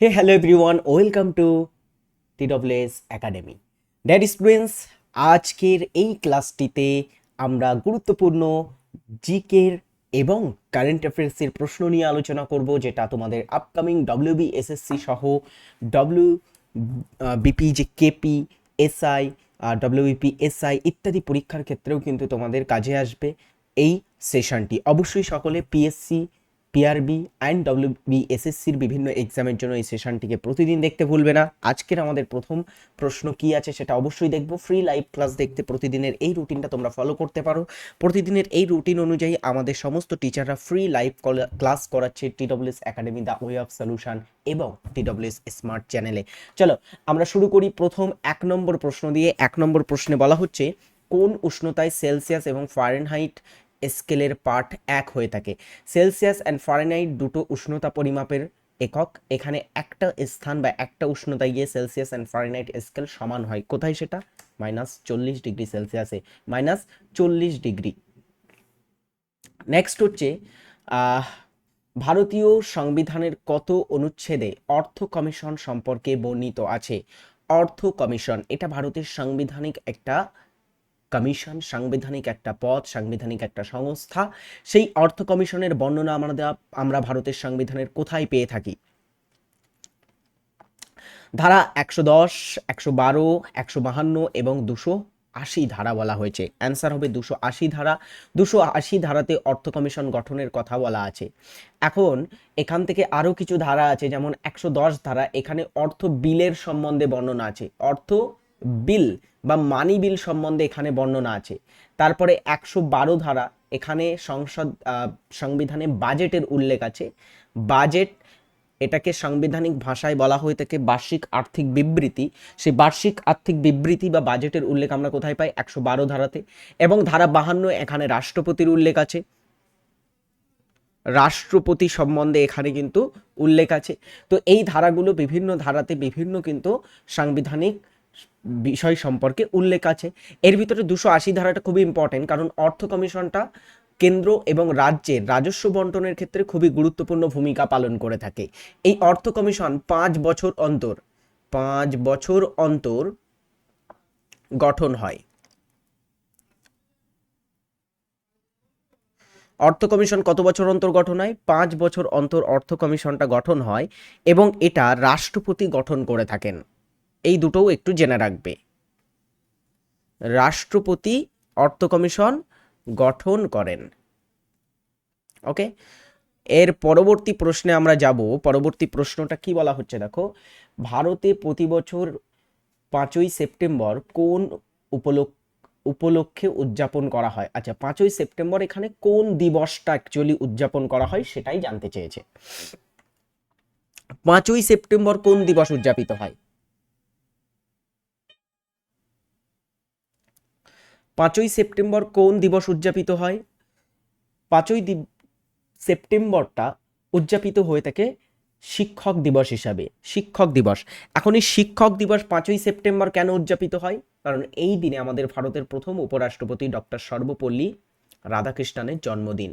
Hey hello everyone welcome to TWS academy dad students আজকের এই ক্লাসটিতে আমরা গুরুত্বপূর্ণ জিকের এবং কারেন্ট অ্যাফেয়ার্সের প্রশ্ন নিয়ে আলোচনা করব, যেটা তোমাদের আপকামিং ডব্লিউবি এসএসসি সহ ডব্লিউ বিপি যে কেপি এসআই ডব্লিউবিপি এসআই ইত্যাদি পরীক্ষার ক্ষেত্রেও কিন্তু তোমাদের কাজে আসবে এই সেশনটি অবশ্যই সকলে পিএসসি পিআরবি অ্যান্ড ডব্লিউবি এসএসসির বিভিন্ন এক্সামের জন্য এই সেশনটিকে প্রতিদিন দেখতে ভুলবে না। আজকের আমাদের প্রথম প্রশ্ন কি আছে সেটা অবশ্যই দেখব। ফ্রি লাইভ ক্লাস দেখতে প্রতিদিনের এই রুটিনটা তোমরা ফলো করতে পারো। প্রতিদিনের এই রুটিন অনুযায়ী আমাদের সমস্ত টিচাররা ফ্রি লাইভ ক্লাস করাচ্ছে TWS academy the way of solution এবং টিডব্লিউএস স্মার্ট চ্যানেলে চলো, আমরা শুরু করি প্রথম এক নম্বর প্রশ্ন দিয়ে। এক নম্বর প্রশ্নে বলা হচ্ছে, কোন উষ্ণতায় সেলসিয়াস এবং ফারেনহাইট স্কেলের পার্ট এক হয়ে থাকে। সেলসিয়াস অ্যান্ড ফারেনহাইট দুটো উষ্ণতা পরিমাপের একক। এখানে একটা স্থান বা একটা উষ্ণতায় গিয়ে সেলসিয়াস অ্যান্ড ফারেনহাইট স্কেল সমান হয়। কোথায় সেটা? মাইনাস চল্লিশ ডিগ্রি সেলসিয়াসে। মাইনাস চল্লিশ ডিগ্রি। নেক্সট হচ্ছে ভারতীয় সংবিধানের কত অনুচ্ছেদে অর্থ কমিশন সম্পর্কে বর্ণিত আছে? অর্থ কমিশন, এটা ভারতের সাংবিধানিক একটা কমিশন, সাংবিধানিক একটা পদ, সাংবিধানিক একটা সংস্থা, সেই অর্থ কমিশনের বর্ণনা আমরা আমরা ভারতের সংবিধানের কোথায় পেয়ে থাকি? ধারা একশো দশ, একশো বারো, একশো বাহান্ন এবং দুশো আশি ধারা বলা হয়েছে। অ্যান্সার হবে দুশো আশি ধারা। দুশো আশি ধারাতে অর্থ কমিশন গঠনের কথা বলা আছে। এখন এখান থেকে আরও কিছু ধারা আছে, যেমন একশো দশ ধারা, এখানে অর্থ বিলের সম্বন্ধে বর্ণনা আছে। অর্থ বিল বা মানি বিল সম্বন্ধে এখানে বর্ণনা আছে। তারপরে একশো বারো ধারা এখানে সংসদ সংবিধানে বাজেটের উল্লেখ আছে। বাজেট এটাকে সাংবিধানিক ভাষায় বলা হয়ে থাকে বার্ষিক আর্থিক বিবৃতি। সেই বার্ষিক আর্থিক বিবৃতি বা বাজেটের উল্লেখ আমরা কোথায় পাই? একশো বারো ধারাতে। এবং ধারা বাহান্ন এখানে রাষ্ট্রপতির উল্লেখ আছে। রাষ্ট্রপতি সম্বন্ধে এখানে কিন্তু উল্লেখ আছে। তো এই ধারাগুলো বিভিন্ন ধারাতে বিভিন্ন কিন্তু সাংবিধানিক বিষয় সম্পর্কে উল্লেখ আছে। এর ভিতরে দুশো আশি ধারাটা খুবই ইম্পর্টেন্ট কারণ অর্থ কমিশনটা কেন্দ্র এবং রাজ্যের রাজস্ব বন্টনের ক্ষেত্রে খুবই গুরুত্বপূর্ণ ভূমিকা পালন করে থাকে। এই অর্থ কমিশন পাঁচ বছর অন্তর, পাঁচ বছর অন্তর গঠন হয়। অর্থ কমিশন কত বছর অন্তর গঠন হয়? পাঁচ বছর অন্তর অর্থ কমিশনটা গঠন হয় এবং এটা রাষ্ট্রপতি গঠন করে থাকেন। এই দুটোও একটু জেনে রাখবে। রাষ্ট্রপতি, অর্থ কমিশন গঠন করেন। ওকে? এর পরবর্তী প্রশ্নে আমরা যাব। পরবর্তী প্রশ্নটা কি বলা হচ্ছে দেখো? ভারতে প্রতি বছর পাঁচই সেপ্টেম্বর কোন উপলক্ষ, উপলক্ষে উদযাপন করা হয়? আচ্ছা পাঁচই সেপ্টেম্বর এখানে কোন দিবসটা অ্যাকচুয়ালি উদযাপন করা হয় সেটাই জানতে চেয়েছে। পাঁচই সেপ্টেম্বর কোন দিবস উদযাপিত হয়? পাঁচই সেপ্টেম্বর কোন দিবস উদযাপিত হয়? পাঁচই সেপ্টেম্বরটা উদযাপিত হয়ে থাকে শিক্ষক দিবস হিসাবে, শিক্ষক দিবস। এখন এই শিক্ষক দিবস পাঁচই সেপ্টেম্বর কেন উদযাপিত হয়? কারণ এই দিনে আমাদের ভারতের প্রথম উপরাষ্ট্রপতি ডক্টর সর্বপল্লী রাধাকৃষ্ণনের জন্মদিন।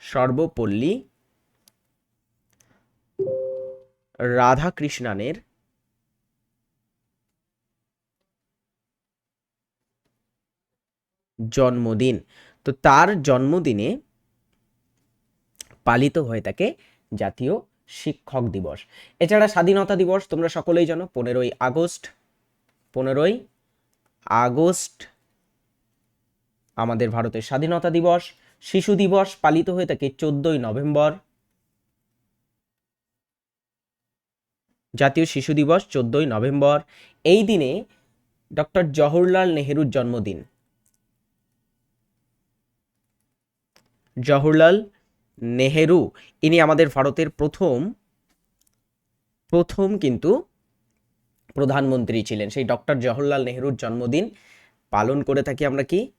সর্বপল্লী রাধাকৃষ্ণনের জন্মদিন। তো তার জন্মদিনে পালিত হয়ে থাকে জাতীয় শিক্ষক দিবস। এছাড়া স্বাধীনতা দিবস তোমরা সকলেই জানো, পনেরোই আগস্ট পনেরোই আগস্ট আমাদের ভারতের স্বাধীনতা দিবস, শিশু দিবস পালিত হয়ে থাকে চোদ্দই নভেম্বর। জাতীয় শিশু দিবস চোদ্দই নভেম্বর। এই দিনে ডক্টর জওহরলাল নেহেরুর জন্মদিন। জওহরলাল নেহেরু। ইনি আমাদের ভারতের প্রথম প্রথম কিন্তু প্রধানমন্ত্রী ছিলেন। সেই ডক্টর জওহরলাল নেহেরুর জন্মদিন পালন করে থাকি আমরা কি?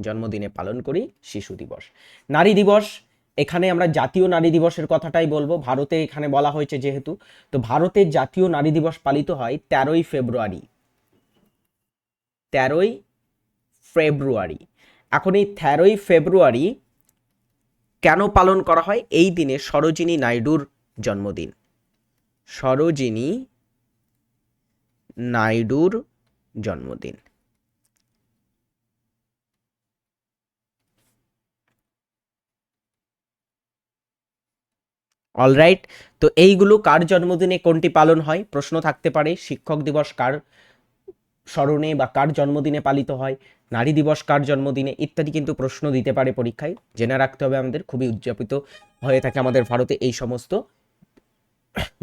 জন্মদিনে পালন করি শিশু দিবস। নারী দিবস, এখানে আমরা জাতীয় নারী দিবসের কথাটাই বলব। ভারতে এখানে বলা হয়েছে যেহেতু, তো ভারতের জাতীয় নারী দিবস পালিত হয় তেরোই ফেব্রুয়ারি। তেরোই ফেব্রুয়ারি। এখন এই তেরোই ফেব্রুয়ারি কেন পালন করা হয়? এই দিনে সরোজিনী নাইডুর জন্মদিন। সরোজিনী নাইডুর জন্মদিন। অলরাইট তো এইগুলো কার জন্মদিনে কোনটি পালন হয়? প্রশ্ন থাকতে পারে, শিক্ষক দিবস কার স্মরণে বা কার জন্মদিনে পালিত হয়, নারী দিবস কার জন্মদিনে ইত্যাদি কিন্তু প্রশ্ন দিতে পারে পরীক্ষায়। জেনে রাখতে হবে আমাদের, খুবই উদযাপিত হয়ে থাকে আমাদের ভারতে এই সমস্ত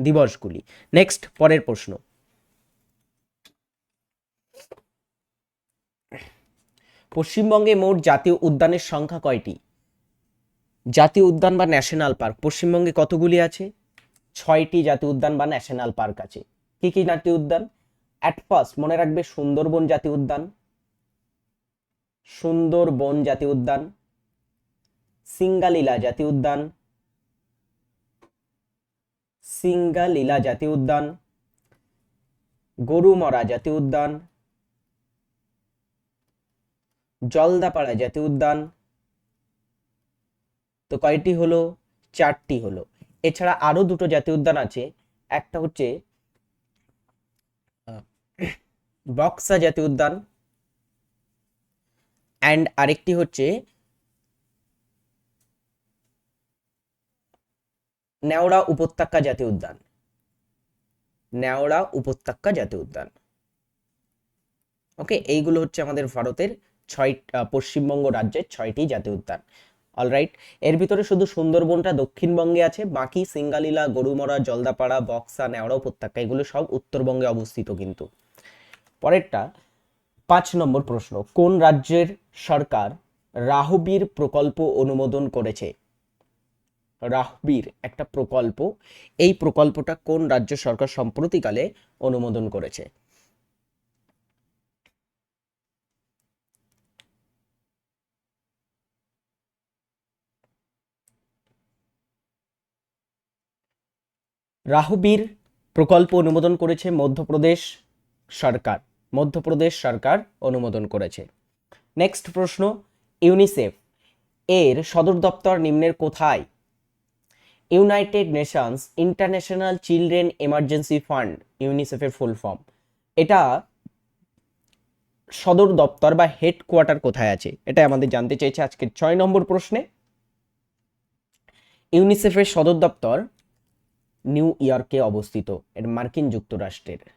দিবসগুলি। নেক্সট পরের প্রশ্ন। পশ্চিমবঙ্গে মোট জাতীয় উদ্যানের সংখ্যা কয়টি? জাতীয় উদ্যান বা ন্যাশনাল পার্ক। পশ্চিমবঙ্গে কতগুলি আছে? ছয়টি জাতীয় উদ্যান বা ন্যাশনাল পার্ক আছে। কি কি জাতীয় উদ্যান? অ্যাট ফার্স্ট মনে রাখবে সুন্দরবন জাতীয় উদ্যান, সুন্দরবন জাতীয় উদ্যান, সিঙ্গালীলা জাতীয় উদ্যান, সিঙ্গালীলা জাতীয় উদ্যান, গরুমরা জাতীয় উদ্যান, জলদাপাড়া জাতীয় উদ্যান। তো কয়টি হলো? চারটি হলো। এছাড়া আরও দুটো জাতীয় উদ্যান আছে। একটা হচ্ছে বক্সা জাতীয় উদ্যান। অ্যান্ড আরেকটি হচ্ছে নেওড়া উপত্যকা জাতীয় উদ্যান। নেওড়া উপত্যকা জাতীয় উদ্যান। ওকে এইগুলো হচ্ছে আমাদের ভারতের ছয় পশ্চিমবঙ্গ রাজ্যের ছয়টি জাতীয় উদ্যান। অলরাইট এর ভিতরে শুধু সুন্দরবনটা দক্ষিণবঙ্গে আছে, বাকি সিঙ্গালীলা, গরুমরা, জলদাপাড়া, বক্সা নেওড়া উপত্যকা, এগুলো সব উত্তরবঙ্গে অবস্থিত কিন্তু। পরেরটা, পাঁচ নম্বর প্রশ্ন, কোন রাজ্যের সরকার রাহবীর প্রকল্প অনুমোদন করেছে? রাহবীর একটা প্রকল্প, এই প্রকল্পটা কোন রাজ্য সরকার সম্প্রতিকালে অনুমোদন করেছে? রাহবীর প্রকল্প অনুমোদন করেছে মধ্যপ্রদেশ সরকার। মধ্যপ্রদেশ সরকার অনুমোদন করেছে। নেক্সট প্রশ্ন, ইউনিসেফ এর সদর দপ্তর নিম্নের কোথায়? United Nations International Children Emergency Fund, ইউনিসেফের ফুল ফর্ম। এটা সদর দপ্তর বা হেডকোয়ার্টার কোথায় আছে? এটা আমাদের জানতে চেয়েছে আজকের ছয় নম্বর প্রশ্নে। ইউনিসেফের সদর দপ্তর নিউ ইয়র্কে অবস্থিত, এর মার্কিন যুক্তরাষ্ট্রের।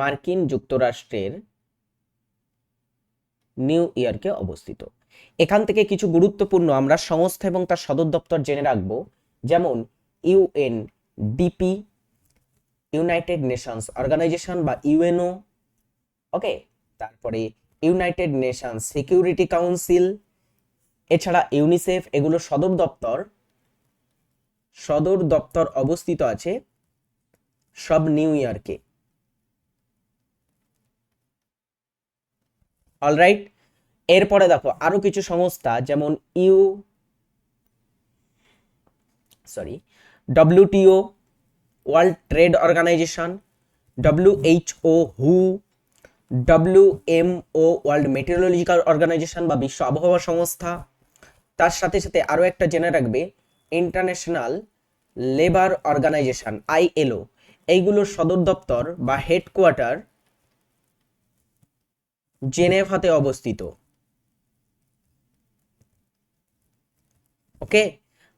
মার্কিন যুক্তরাষ্ট্রের নিউ ইয়র্কে অবস্থিত। এখান থেকে কিছু গুরুত্বপূর্ণ আমরা সংস্থা এবং তার সদর দপ্তর জেনে রাখব, যেমন UN DP United Nations Organisation বা ইউএনও ওকে? তারপরে ইউনাইটেড নেশনস সিকিউরিটি কাউন্সিল, এছাড়া ইউনিসেফ, এগুলো সদর দপ্তর সদর দপ্তর অবস্থিত আছে সব নিউ ইয়র্কে। অলরাইট এরপরে দেখো, আরও কিছু সংস্থা, যেমন U sorry WTO World Trade Organisation WHO who WMO World Meteorological Organisation বা বিশ্ব আবহাওয়া সংস্থা। তার সাথে সাথে আরও একটা জেনে রাখবে ইন্টারন্যাশনাল লেবার অর্গানাইজেশন আইএলও এইগুলোর সদর দপ্তর বা হেডকোয়ার্টার জেনেভাতে অবস্থিত। ওকে?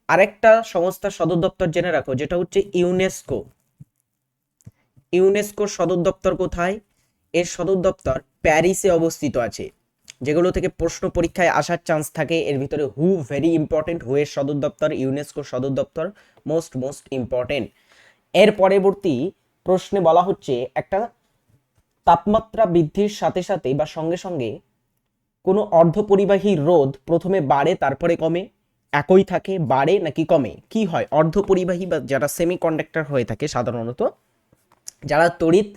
আরেকটা সংস্থার সদর দপ্তর জেনে রাখো, যেটা হচ্ছে ইউনেস্কো। ইউনেস্কোর সদর দপ্তর কোথায়? এর সদর দপ্তর প্যারিসে অবস্থিত আছে, যেগুলো থেকে প্রশ্ন পরীক্ষায় আসার চান্স থাকে। এর ভিতরে হু ভেরি ইম্পর্টেন্ট হু এর সদর দপ্তর, ইউনেস্কোর সদর দপ্তর মোস্ট মোস্ট ইম্পর্টেন্ট এর পরবর্তী প্রশ্নে বলা হচ্ছে একটা তাপমাত্রা বৃদ্ধির সাথে সাথে বা সঙ্গে সঙ্গে কোনো অর্ধপরিবাহী রোধ প্রথমে বাড়ে, তারপরে কমে? একই থাকে, বাড়ে নাকি কমে? কি হয়? অর্ধপরিবাহী বা যারা সেমি কন্ডাক্টর হয়ে থাকে সাধারণত, যারা তড়িৎ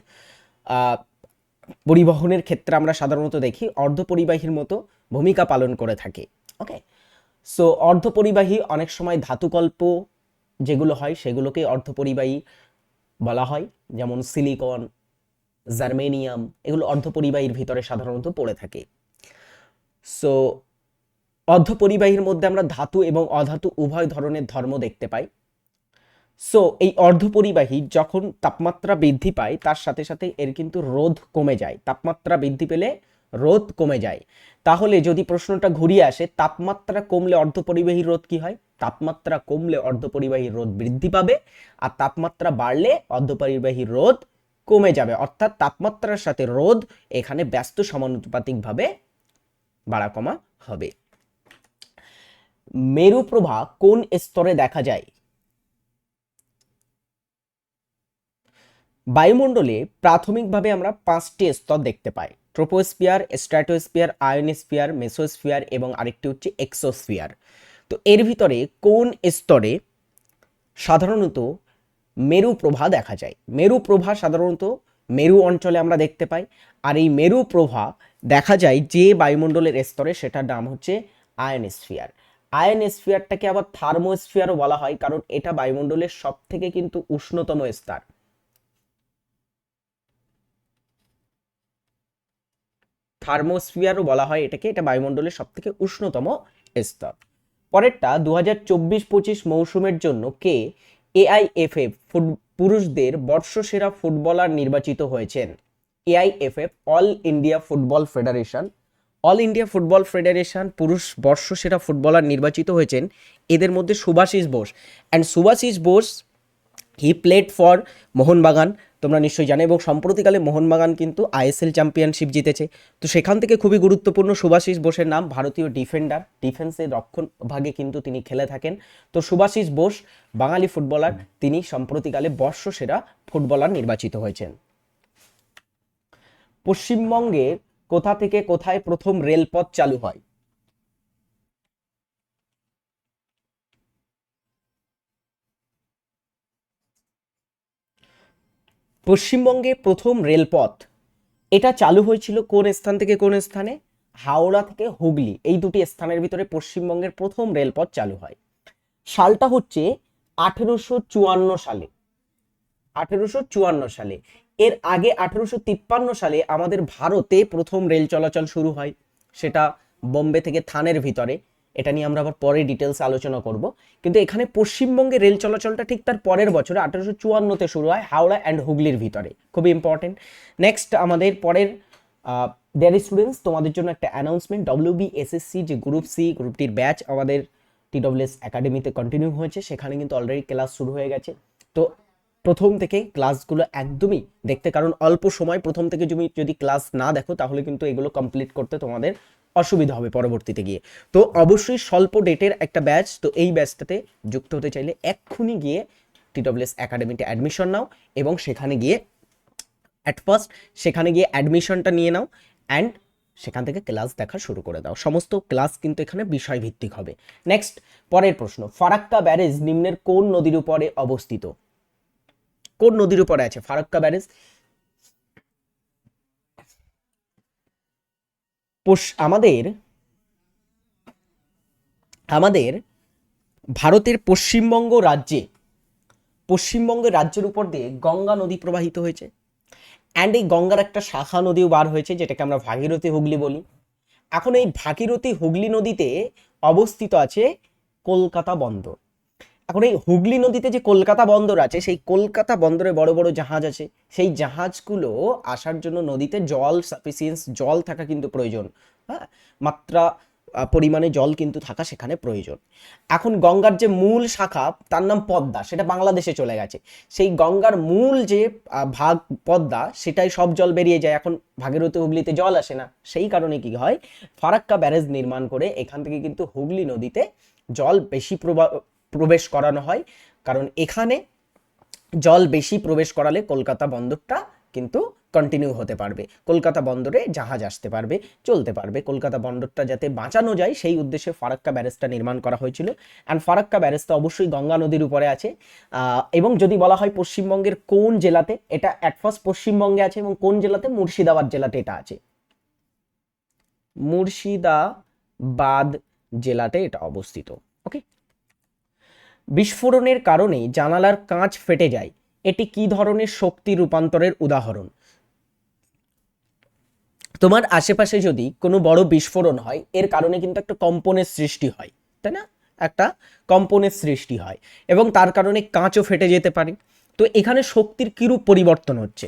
পরিবহনের ক্ষেত্রে আমরা সাধারণত দেখি, অর্ধপরিবাহীর মতো ভূমিকা পালন করে থাকে। ওকে সো অর্ধপরিবাহী অনেক সময় ধাতুকল্প যেগুলো হয়, সেগুলোকে অর্ধপরিবাহী বলা হয়, যেমন সিলিকন জার্মেনিয়াম, এগুলো অর্ধপরিবাহীর ভিতরে সাধারণত পড়ে থাকে। সো অর্ধপরিবাহীর মধ্যে আমরা ধাতু এবং অধাতু উভয় ধরনের ধর্ম দেখতে পাই। সো এই অর্ধপরিবাহী যখন তাপমাত্রা বৃদ্ধি পায়, তার সাথে সাথে এর কিন্তু রোধ কমে যায়। তাপমাত্রা বৃদ্ধি পেলে রোধ কমে যায়। তাহলে যদি প্রশ্নটা ঘুরিয়ে আসে, তাপমাত্রা কমলে অর্ধপরিবাহী রোধ কি হয়? তাপমাত্রা কমলে অর্ধপরিবাহী রোধ বৃদ্ধি পাবে, আর তাপমাত্রা বাড়লে অর্ধপরিবাহী রোধ কমে যাবে। অর্থাৎ তাপমাত্রার সাথে রোধ এখানে ব্যস্ত সমানুপাতিকভাবে বাড়া কমা হবে। মেরু প্রভা কোন স্তরে দেখা যায়? বায়ুমণ্ডলে প্রাথমিকভাবে আমরা পাঁচটি স্তর দেখতে পাই। ট্রোপোস্ফিয়ার, স্ট্র্যাটোস্ফিয়ার, আয়নোস্ফিয়ার, মেসোস্ফিয়ার এবং আরেকটি হচ্ছে এক্সোস্ফিয়ার। তো এর ভিতরে কোন স্তরে সাধারণত মেরু প্রভা দেখা যায়। মেরু প্রভা সাধারণত মেরু অঞ্চলে আমরা দেখতে পাই। আর এই মেরু প্রভা দেখা যায় যে বায়ুমণ্ডলের স্তরে, সেটার নাম হচ্ছে আয়নস্ফিয়ার। আয়নস্ফিয়ারটাকে আবার থার্মোস্ফিয়ারও বলা হয়, কারণ এটা বায়ুমণ্ডলের সব থেকে কিন্তু উষ্ণতম স্তর। থার্মোস্ফিয়ারও বলা হয় এটাকে, এটা বায়ুমণ্ডলের সব থেকে উষ্ণতম স্তর। পরেরটা দু হাজার চব্বিশ পঁচিশ মৌসুমের জন্য কে এআইএফএফ পুরুষদের বর্ষসেরা ফুটবলার নির্বাচিত হয়েছেন। AIFF, All India Football Federation, All India Football Federation পুরুষ বর্ষসেরা ফুটবলার নির্বাচিত হয়েছেন। এদের মধ্যে Subhashis Bose. And Subhashis Bose he played for Mohun Bagan. তোমরা নিশ্চয়ই জানো, এবং সম্প্রতিকালে মোহনবাগান কিন্তু আইএসএল চ্যাম্পিয়নশিপ জিতেছে। তো সেখান থেকে খুবই গুরুত্বপূর্ণ সুভাষিস বোসের নাম, ভারতীয় ডিফেন্ডার ডিফেন্সের রক্ষণ ভাগে কিন্তু তিনি খেলে থাকেন। তো সুভাষিস বোস, বাঙালি ফুটবলার, তিনি সম্প্রতিকালে বর্ষসেরা ফুটবলার নির্বাচিত হয়েছেন। পশ্চিমবঙ্গের কোথা থেকে কোথায় প্রথম রেলপথ চালু হয়? পশ্চিমবঙ্গে প্রথম রেলপথ। এটা চালু হয়েছিল কোন স্থান থেকে কোন স্থানে? হাওড়া থেকে হুগলি। এই দুটি স্থানের ভিতরে পশ্চিমবঙ্গের প্রথম রেলপথ চালু হয়। সালটা হচ্ছে আঠেরোশো চুয়ান্ন সালে। আঠেরোশো চুয়ান্ন সালে। এর আগে আঠেরোশো তিপ্পান্ন সালে আমাদের ভারতে প্রথম রেল চলাচল শুরু হয়। সেটা বোম্বে থেকে থানের ভিতরে। এটা নিয়ে আমরা আবার পরে ডিটেলস আলোচনা করব। কিন্তু এখানে পশ্চিমবঙ্গে রেল চলাচলটা ঠিক তার পরের বছরে, আঠেরোশো চুয়ান্নতে শুরু হয় হাওড়া অ্যান্ড হুগলির ভিতরে। খুবই ইম্পর্টেন্ট নেক্সট আমাদের পরের দেয়ার স্টুডেন্টস তোমাদের জন্য একটা অ্যানাউন্সমেন্ট ডব্লিউবি এসএসসি যে গ্রুপ সি গ্রুপটির ব্যাচ আমাদের টিডব্লিউএস একাডেমিতে কন্টিনিউ হয়েছে। সেখানে কিন্তু অলরেডি ক্লাস শুরু হয়ে গেছে। তো প্রথম থেকে ক্লাসগুলো একদমই দেখতে, কারণ অল্প সময় প্রথম থেকে তুমি যদি ক্লাস না দেখো, তাহলে কিন্তু এগুলো কমপ্লিট করতে তোমাদের অসুবিধা হবে পরবর্তীতে গিয়ে। তো অবশ্যই স্বল্প ডেটের একটা ব্যাচ তো এই ব্যাচটাতে যুক্ত হতে চাইলে এক্ষুনি গিয়ে টিডব্লিউএস একাডেমিতে অ্যাডমিশন নাও এবং সেখানে গিয়ে অ্যাট ফার্স্ট সেখানে গিয়ে অ্যাডমিশনটা নিয়ে নাও অ্যান্ড সেখান থেকে ক্লাস দেখা শুরু করে দাও। সমস্ত ক্লাস কিন্তু এখানে বিষয় ভিত্তিক হবে। নেক্সট পরের প্রশ্ন। ফারাক্কা ব্যারেজ নিম্নের কোন নদীর উপরে অবস্থিত? কোন নদীর উপরে আছে? ফারাক্কা ব্যারেজ আমাদের আমাদের ভারতের পশ্চিমবঙ্গ রাজ্যে পশ্চিমবঙ্গের রাজ্যের উপর দিয়ে গঙ্গা নদী প্রবাহিত হয়েছে অ্যান্ড এই গঙ্গার একটা শাখা নদীও বার হয়েছে, যেটাকে আমরা ভাগীরথী হুগলি বলি। এখন এই ভাগীরথী হুগলি নদীতে অবস্থিত আছে কলকাতা বন্দর। এখন এই হুগলি নদীতে যে কলকাতা বন্দর আছে, সেই কলকাতা বন্দরে বড় বড় জাহাজ আছে। সেই জাহাজগুলো আসার জন্য নদীতে জল সাফিসিয়েন্স জল থাকা কিন্তু প্রয়োজন। হ্যাঁ? মাত্রা পরিমাণে জল কিন্তু থাকা সেখানে প্রয়োজন। এখন গঙ্গার যে মূল শাখা, তার নাম পদ্মা, সেটা বাংলাদেশে চলে গেছে। সেই গঙ্গার মূল যে ভাগ পদ্মা, সেটাই সব জল বেরিয়ে যায়। এখন ভাগীরথী হুগলিতে জল আসে না। সেই কারণে কি হয়? ফারাক্কা ব্যারেজ নির্মাণ করে এখান থেকে কিন্তু হুগলি নদীতে জল বেশি প্রবাহ প্রবেশ করানো হয়। কারণ এখানে জল বেশি প্রবেশ করালে কলকাতা বন্দরটা কিন্তু কন্টিনিউ হতে পারবে। কলকাতা বন্দরে জাহাজ আসতে পারবে, চলতে পারবে। কলকাতা বন্দরটা যাতে বাঁচানো যায়, সেই উদ্দেশ্যে ফারাক্কা ব্যারেজটা নির্মাণ করা হয়েছিল। অ্যান্ড ফারাক্কা ব্যারেজটা অবশ্যই গঙ্গা নদীর উপরে আছে। এবং যদি বলা হয় পশ্চিমবঙ্গের কোন জেলাতে, এটা অ্যাট ফার্স্ট পশ্চিমবঙ্গে আছে এবং কোন জেলাতে? মুর্শিদাবাদ জেলাতে এটা আছে। মুর্শিদাবাদ জেলাতে এটা অবস্থিত। ওকে বিস্ফোরণের কারণে জানালার কাঁচ ফেটে যায়। এটি কি ধরনের শক্তি রূপান্তরের উদাহরণ? তোমার আশেপাশে যদি কোনো বড় বিস্ফোরণ হয়, এর কারণে কিন্তু একটা কম্পনের সৃষ্টি হয়, তাই না? একটা কম্পনের সৃষ্টি হয় এবং তার কারণে কাঁচও ফেটে যেতে পারে। তো এখানে শক্তির কিরূপ পরিবর্তন হচ্ছে?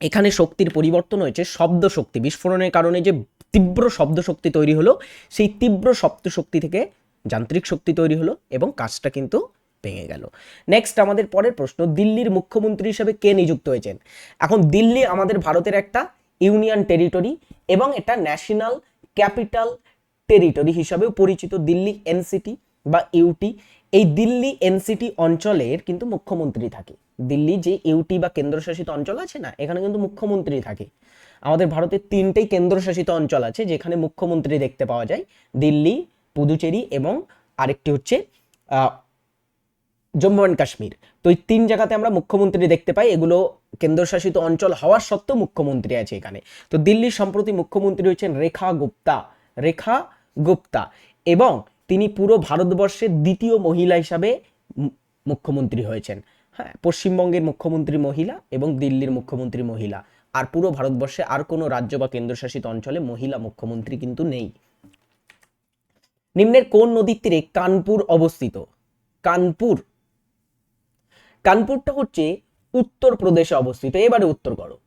এখানে শক্তির পরিবর্তন হয়েছে শব্দ শক্তি বিস্ফোরণের কারণে যে তীব্র শব্দ শক্তি তৈরি হলো, সেই তীব্র শব্দ শক্তি থেকে যান্ত্রিক শক্তি তৈরি হলো এবং কাজটা কিন্তু ভেঙে গেল। নেক্সট আমাদের পরের প্রশ্ন, দিল্লির মুখ্যমন্ত্রী হিসেবে কে নিযুক্ত হয়েছেন? এখন দিল্লি আমাদের ভারতের একটা ইউনিয়ন টেরিটরি এবং এটা ন্যাশনাল ক্যাপিটাল টেরিটরি হিসাবেও পরিচিত দিল্লি এনসিটি বা ইউটি। এই দিল্লি এনসিটি অঞ্চলের কিন্তু মুখ্যমন্ত্রী থাকে। দিল্লি যে ইউটি বা কেন্দ্রশাসিত অঞ্চল আছে না, এখানে কিন্তু মুখ্যমন্ত্রী থাকে। আমাদের ভারতের তিনটেই কেন্দ্রশাসিত অঞ্চল আছে যেখানে মুখ্যমন্ত্রী দেখতে পাওয়া যায়। দিল্লি পুদুচেরি এবং আরেকটি হচ্ছে জম্মু অ্যান্ড কাশ্মীর। তো এই তিন জায়গাতে আমরা মুখ্যমন্ত্রী দেখতে পাই। এগুলো কেন্দ্রশাসিত অঞ্চল হওয়ার সত্ত্বেও মুখ্যমন্ত্রী আছে এখানে। তো দিল্লির সম্প্রতি মুখ্যমন্ত্রী হচ্ছেন রেখা গুপ্তা। রেখা গুপ্তা। এবং তিনি পুরো ভারতবর্ষের দ্বিতীয় মহিলা হিসাবে মুখ্যমন্ত্রী হয়েছেন। হ্যাঁ পশ্চিমবঙ্গের মুখ্যমন্ত্রী মহিলা এবং দিল্লির মুখ্যমন্ত্রী মহিলা। আর পুরো ভারতবর্ষে আর কোনো রাজ্য বা কেন্দ্রশাসিত অঞ্চলে মহিলা মুখ্যমন্ত্রী কিন্তু নেই। নিম্নের কোন নদীর তীরে কানপুর অবস্থিত? কানপুর। কানপুরটা হচ্ছে উত্তর প্রদেশে অবস্থিত। এবারে উত্তর করো।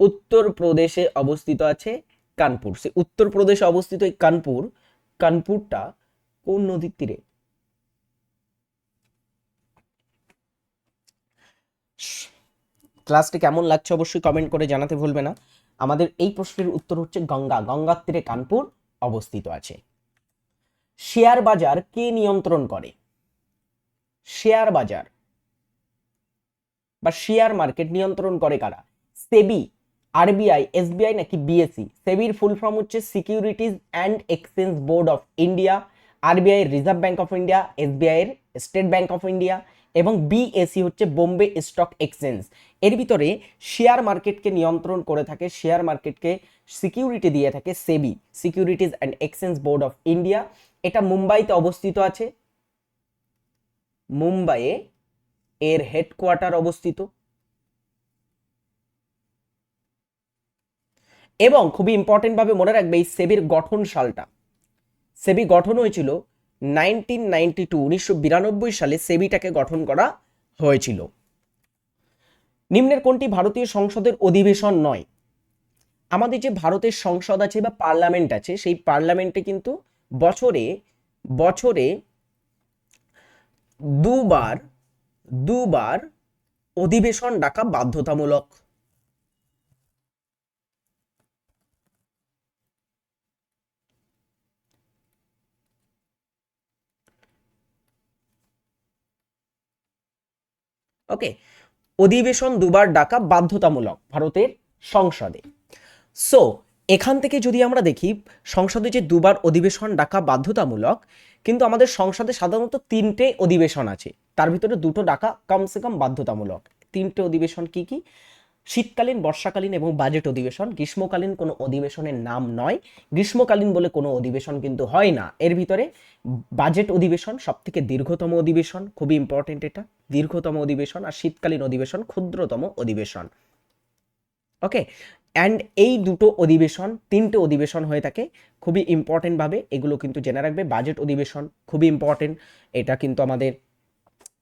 উত্তর প্রদেশে অবস্থিত আছে কানপুর। সে উত্তর প্রদেশে অবস্থিত এই কানপুর, কানপুরটা কোন নদীর তীরে? ক্লাসটি কেমন লাগছে অবশ্যই কমেন্ট করে জানাতে ভুলবে না। আমাদের এই প্রশ্নের উত্তর হচ্ছে গঙ্গা। গঙ্গার তীরে কানপুর অবস্থিত আছে। শেয়ার বাজার কে নিয়ন্ত্রণ করে? শেয়ার বাজার। বা শেয়ার মার্কেট নিয়ন্ত্রণ করে কারা? সেবি, আরবিআই, এসবিআই নাকি বিএসসি সেবির ফুল ফর্ম হচ্ছে Securities and Exchange Board of India, RBI Reserve Bank of India, SBI এর স্টেট ব্যাঙ্ক অফ ইন্ডিয়া এবং বিএসসি হচ্ছে বোম্বে স্টক এক্সচেঞ্জ। এর ভিতরে শেয়ার মার্কেটকে নিয়ন্ত্রণ করে থাকে, শেয়ার মার্কেটকে সিকিউরিটি দিয়ে থাকে SEBI, Securities and Exchange Board of India. এটা মুম্বাইতে অবস্থিত আছে। মুম্বাইয়ে এর হেডকোয়ার্টার অবস্থিত। এবং খুবই ইম্পর্টেন্ট ভাবে মনে রাখবে এই সেবির গঠন সালটা। সেবি গঠন হয়েছিল নাইনটিন নাইনটি টু উনিশশো বিরানব্বই সালে সেবিটাকে গঠন করা হয়েছিল। নিম্নের কোনটি ভারতীয় সংসদের অধিবেশন নয়? আমাদের যে ভারতের সংসদ আছে বা পার্লামেন্ট আছে, সেই পার্লামেন্টে কিন্তু বছরে বছরে দুবার দুবার অধিবেশন ডাকা বাধ্যতামূলক। ওকে অধিবেশন দুবার ডাকা বাধ্যতামূলক ভারতের সংসদে। সো এখান থেকে যদি আমরা দেখি, সংসদে যে দুবার অধিবেশন ডাকা বাধ্যতামূলক, কিন্তু আমাদের সংসদে সাধারণত তিনটে অধিবেশন আছে। তার ভিতরে দুটো ডাকা কমসে কম বাধ্যতামূলক। তিনটে অধিবেশন কি কি? শীতকালীন, বর্ষাকালীন এবং বাজেট অধিবেশন। গ্রীষ্মকালীন কোনো অধিবেশনের নাম নয়। গ্রীষ্মকালীন বলে কোনো অধিবেশন কিন্তু হয় না। এর ভিতরে বাজেট অধিবেশন সব থেকে দীর্ঘতম অধিবেশন, খুবই ইম্পর্টেন্ট এটা। দীর্ঘতম অধিবেশন আর শীতকালীন অধিবেশন ক্ষুদ্রতম অধিবেশন। ওকে অ্যান্ড এই দুটো অধিবেশন তিনটে অধিবেশন হয়ে থাকে খুবই ইম্পর্টেন্টভাবে এগুলো কিন্তু জেনে রাখবে। বাজেট অধিবেশন খুবই ইম্পর্টেন্ট এটা কিন্তু আমাদের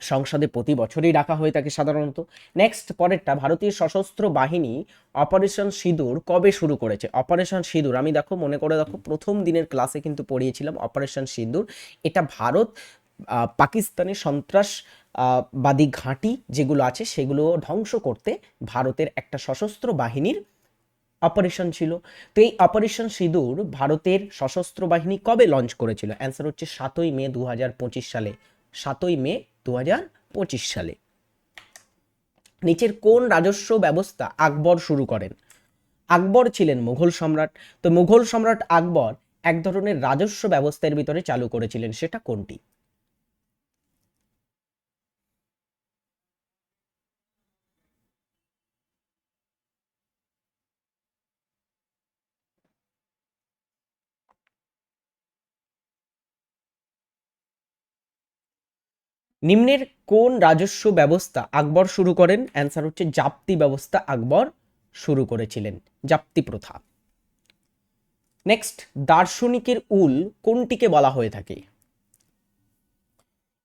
সংসদে প্রতি বছরই রাখা হয়ে থাকে সাধারণত। নেক্সট পরেরটা ভারতীয় সশস্ত্র বাহিনী অপারেশন সিঁদুর কবে শুরু করেছে? অপারেশন সিঁদুর আমি দেখো মনে করে দেখো প্রথম দিনের ক্লাসে কিন্তু পড়িয়েছিলাম অপারেশন সিঁদুর। এটা ভারত আহ, পাকিস্তানের সন্ত্রাস বাদী ঘাঁটি যেগুলো আছে সেগুলো ধ্বংস করতে ভারতের একটা সশস্ত্র বাহিনীর অপারেশন ছিল। তো এই অপারেশন সিঁদুর ভারতের সশস্ত্র বাহিনী কবে লঞ্চ করেছিল? অ্যান্সার হচ্ছে সাতই মে দু হাজার পঁচিশ সালে। সাতই মে দু হাজার পঁচিশ সালে। নিচের কোন রাজস্ব ব্যবস্থা আকবর শুরু করেন? আকবর ছিলেন মুঘল সম্রাট। তো মুঘল সম্রাট আকবর এক ধরনের রাজস্ব ব্যবস্থার ভিতরে চালু করেছিলেন, সেটা কোনটি? নিম্নের কোন রাজস্ব ব্যবস্থা আকবর শুরু করেন? অ্যান্সার হচ্ছে জাপ্তি ব্যবস্থা আকবর শুরু করেছিলেন। জাপ্তি প্রথা। নেক্সট দার্শনিকের উল কোনটিকে বলা হয়ে থাকে?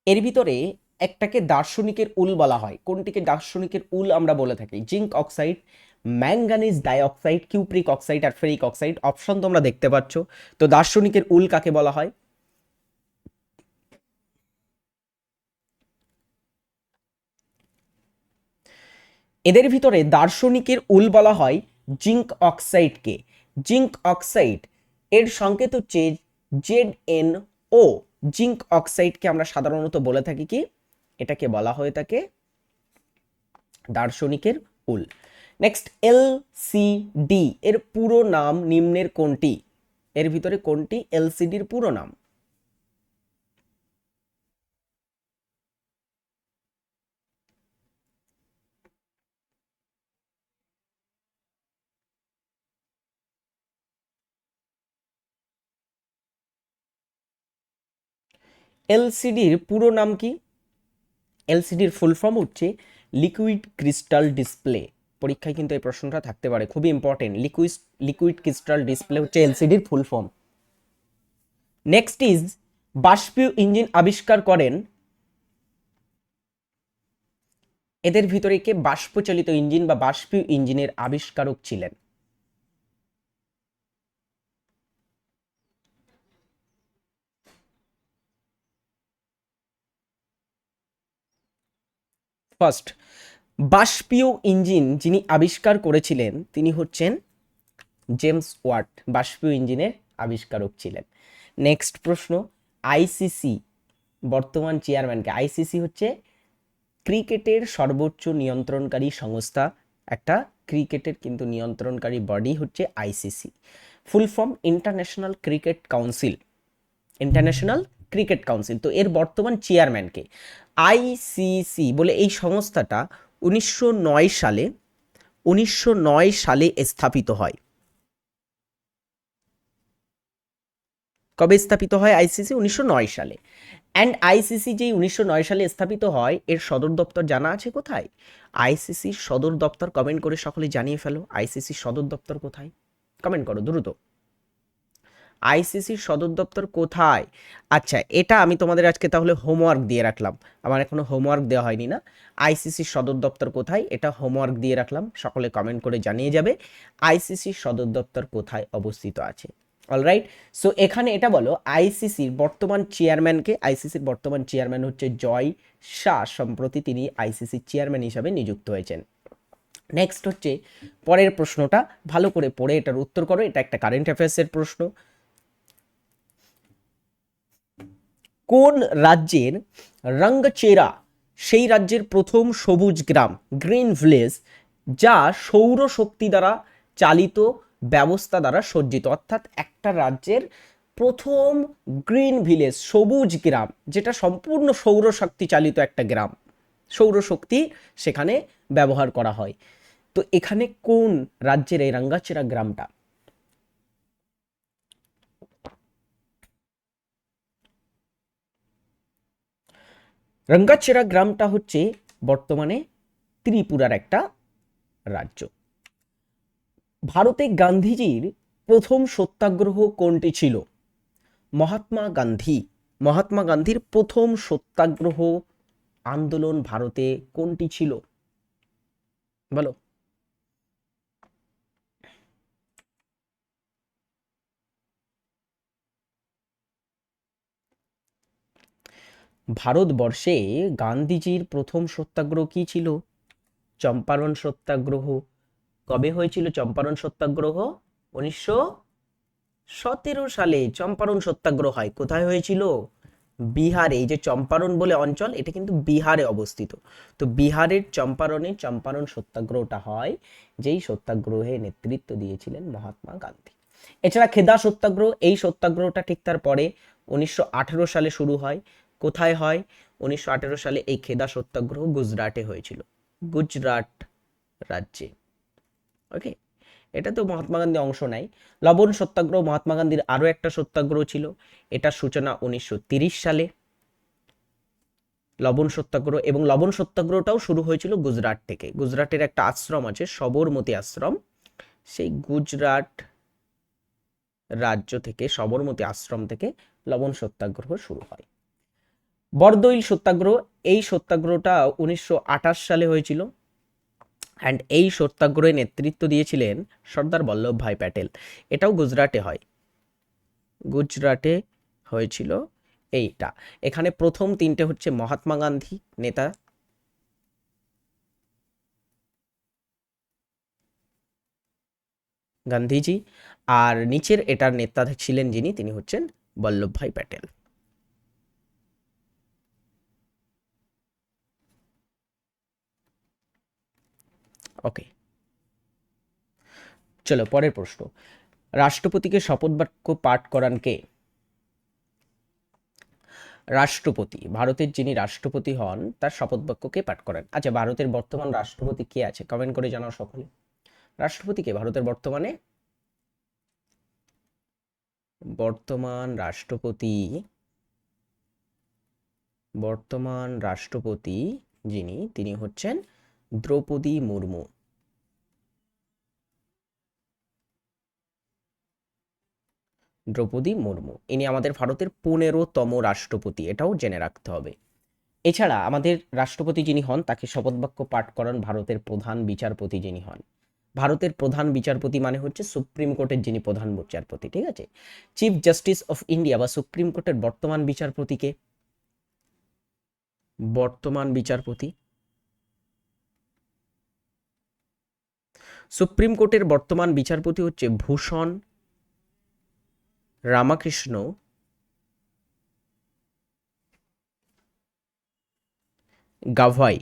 এর ভিতরে একটাকে দার্শনিকের উল বলা হয়। কোনটিকে দার্শনিকের উল আমরা বলে থাকি? Zinc oxide manganese dioxide, cupric oxide আর ফেরিক অক্সাইড। অপশন তোমরা দেখতে পাচ্ছ। তো দার্শনিকের উল কাকে বলা হয়? এদের ভিতরে দার্শনিকের উল বলা হয় জিঙ্ক অক্সাইডকে। জিঙ্ক অক্সাইড এর সংকেত হচ্ছে জেড এন ও। জিঙ্ক অক্সাইডকে আমরা সাধারণত বলে থাকি কি? এটাকে বলা হয়ে থাকে দার্শনিকের wool. Next L C D, এর পুরো নাম, নিম্নের কোনটি? এর ভিতরে কোনটি? এলসিডির পুরো নাম। এলসিডির পুরো নাম কি? এলসিডির ফুল ফর্ম হচ্ছে লিকুইড ক্রিস্টাল ডিসপ্লে পরীক্ষায় কিন্তু এই প্রশ্নটা থাকতে পারে, খুবই important liquid liquid crystal display হচ্ছে এলসিডির ফুল ফর্ম নেক্সট ইজ বাষ্পীয় ইঞ্জিন আবিষ্কার করেন। এদের ভিতরে কে? বাষ্পচালিত ইঞ্জিন বা বাষ্পীয় ইঞ্জিনের আবিষ্কারক ছিলেন। ফার্স্ট বাষ্পীয় ইঞ্জিন যিনি আবিষ্কার করেছিলেন, তিনি হচ্ছেন জেমস ওয়াট, বাষ্পীয় ইঞ্জিনের আবিষ্কারক ছিলেন। নেক্সট প্রশ্ন আইসিসি বর্তমান চেয়ারম্যানকে। আইসিসি হচ্ছে ক্রিকেটের সর্বোচ্চ নিয়ন্ত্রণকারী সংস্থা। একটা ক্রিকেটের কিন্তু নিয়ন্ত্রণকারী বডি হচ্ছে ICC full form International Cricket Council International Cricket Council, তো এর বর্তমান চেয়ারম্যানকে আইসিসি বলে এই সংস্থাটা উনিশশো নয় সালে, উনিশশো নয় সালে স্থাপিত হয়। কবে স্থাপিত হয় আইসিসি উনিশশো নয় সালে। অ্যান্ড আইসিসি যেই উনিশশো নয় সালে স্থাপিত হয়, এর সদর দপ্তর জানা আছে কোথায়? আইসিসির সদর দপ্তর কমেন্ট করে সকলে জানিয়ে ফেলো আইসিসির সদর দপ্তর কোথায়? কমেন্ট করো দ্রুত। আইসিসির সদর দপ্তর কোথায়? আচ্ছা এটা আমি তোমাদের আজকে তাহলে হোমওয়ার্ক দিয়ে রাখলাম। আমার এখনও হোমওয়ার্ক দেওয়া হয়নি না। আইসিসির সদর দপ্তর কোথায়? এটা হোমওয়ার্ক দিয়ে রাখলাম। সকলে কমেন্ট করে জানিয়ে যাবে। আইসিসির সদর দপ্তর কোথায় অবস্থিত আছে। অলরাইট সো এখানে এটা বলো, আইসিসির বর্তমান চেয়ারম্যানকে আইসিসির বর্তমান চেয়ারম্যান হচ্ছে জয় শাহ। সম্প্রতি তিনি আইসিসির চেয়ারম্যান হিসাবে নিযুক্ত হয়েছেন। নেক্সট হচ্ছে পরের প্রশ্নটা। ভালো করে পড়ে এটার উত্তর করো। এটা একটা কারেন্ট অ্যাফেয়ার্সের প্রশ্ন। কোন রাজ্যের রঙ্গচেরা সেই রাজ্যের প্রথম সবুজ গ্রাম, গ্রিন ভিলেজ, যা সৌরশক্তি দ্বারা চালিত ব্যবস্থা দ্বারা সজ্জিত? অর্থাৎ একটা রাজ্যের প্রথম গ্রিন ভিলেজ, সবুজ গ্রাম, যেটা সম্পূর্ণ সৌরশক্তি চালিত একটা গ্রাম। সৌরশক্তি সেখানে ব্যবহার করা হয়। তো এখানে কোন রাজ্যের এই রাঙ্গাচেরা গ্রামটা? রঙ্গাচেরা গ্রামটা হচ্ছে বর্তমানে ত্রিপুরার একটা রাজ্য। ভারতে গান্ধীজির প্রথম সত্যাগ্রহ কোনটি ছিল? মহাত্মা গান্ধী। মহাত্মা গান্ধীর প্রথম সত্যাগ্রহ আন্দোলন ভারতে কোনটি ছিল? বলো। ভারতবর্ষে গান্ধীজির প্রথম সত্যাগ্রহ কি ছিল? চম্পারণ সত্যাগ্রহ। কবে হয়েছিল চম্পারণ সত্যাগ্রহ? উনিশশো সতেরো সালে চম্পারণ সত্যাগ্রহ হয়। কোথায় হয়েছিল? বিহারে। এই যে চম্পারণ বলে অঞ্চল, এটা কিন্তু বিহারে অবস্থিত। তো বিহারের চম্পারণে চম্পারণ সত্যাগ্রহটা হয়, যেই সত্যাগ্রহে নেতৃত্ব দিয়েছিলেন মহাত্মা গান্ধী। এছাড়া খেদা সত্যাগ্রহ, এই সত্যাগ্রহটা ঠিক তার পরে উনিশশো আঠেরো সালে শুরু হয়। কোথায় হয়? উনিশশো আঠেরো সালে এই খেদা সত্যাগ্রহ গুজরাটে হয়েছিল। গুজরাট রাজ্যে। ওকে এটা তো মহাত্মা গান্ধী অংশ নেয় লবণ সত্যাগ্রহ, মহাত্মা গান্ধীর আরও একটা সত্যাগ্রহ ছিল। এটার সূচনা উনিশশো সালে। লবণ সত্যাগ্রহ এবং লবণ সত্যাগ্রহটাও শুরু হয়েছিল গুজরাট থেকে। গুজরাটের একটা আশ্রম আছে, সবরমতী আশ্রম। সেই গুজরাট রাজ্য থেকে, সবরমতী আশ্রম থেকে লবণ সত্যাগ্রহ শুরু হয়। বরদৈল সত্যাগ্রহ, এই সত্যাগ্রহটা উনিশশো আঠাশ সালে হয়েছিল। অ্যান্ড এই সত্যাগ্রহে নেতৃত্ব দিয়েছিলেন সর্দার বল্লভভাই প্যাটেল। এটাও গুজরাটে হয়। গুজরাটে হয়েছিল এইটা। এখানে প্রথম তিনটে হচ্ছে মহাত্মা গান্ধী নেতা। গান্ধীজি। আর নিচের এটার নেতা ছিলেন যিনি, তিনি হচ্ছেন বল্লভভাই প্যাটেল। ওকে চলো, পরের প্রশ্ন। রাষ্ট্রপতিকে শপথ বাক্য পাঠ করান কে? রাষ্ট্রপতি, ভারতের যিনি রাষ্ট্রপতি হন, তার শপথ বাক্য কে পাঠ করেন? আচ্ছা ভারতের বর্তমান রাষ্ট্রপতি কে আছে? কমেন্ট করে জানাও সকলে। রাষ্ট্রপতি কে? ভারতের বর্তমানে? বর্তমান রাষ্ট্রপতি বর্তমান রাষ্ট্রপতি যিনি, তিনি হচ্ছেন দ্রৌপদী মুর্মু। দ্রৌপদী মুর্মু, ইনি আমাদের ভারতের পনেরোতম রাষ্ট্রপতি, এটাও জেনে রাখতে হবে। এছাড়া আমাদের রাষ্ট্রপতি যিনি হন, তাকে শপথ বাক্য পাঠ করান ভারতের প্রধান বিচারপতি যিনি হন। ভারতের প্রধান বিচারপতি মানে হচ্ছে সুপ্রিম কোর্টের যিনি প্রধান বিচারপতি, ঠিক আছে? চিফ জাস্টিস অফ ইন্ডিয়া বা সুপ্রিম কোর্টের বর্তমান বিচারপতিকে। বর্তমান বিচারপতি। সুপ্রিম কোর্টের বর্তমান বিচারপতি হচ্ছে ভূষণ রামাকৃষ্ণ। গাভাই।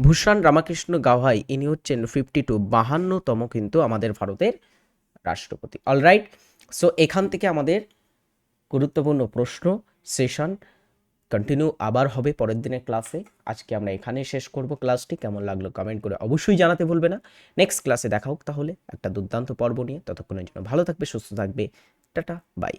ভূষণ রামাকৃষ্ণ গাভাই, ইনি হচ্ছেন ফিফটি টু বাহান্নতম কিন্তু আমাদের ভারতের রাষ্ট্রপতি। অলরাইট সো এখান থেকে আমাদের গুরুত্বপূর্ণ প্রশ্ন সেশন কন্টিনিউ আবার হবে পরের দিনের ক্লাসে আজকে আমরা এখানে শেষ করব ক্লাসটি কেমন লাগল কমেন্ট করে অবশ্যই জানাতে ভুলবে না। নেক্সট ক্লাসে দেখা হোক তাহলে। একটা দুর্দান্ত পর্ব নিয়ে। ততক্ষণের জন্য ভালো থাকবে, সুস্থ থাকবে। Tata bye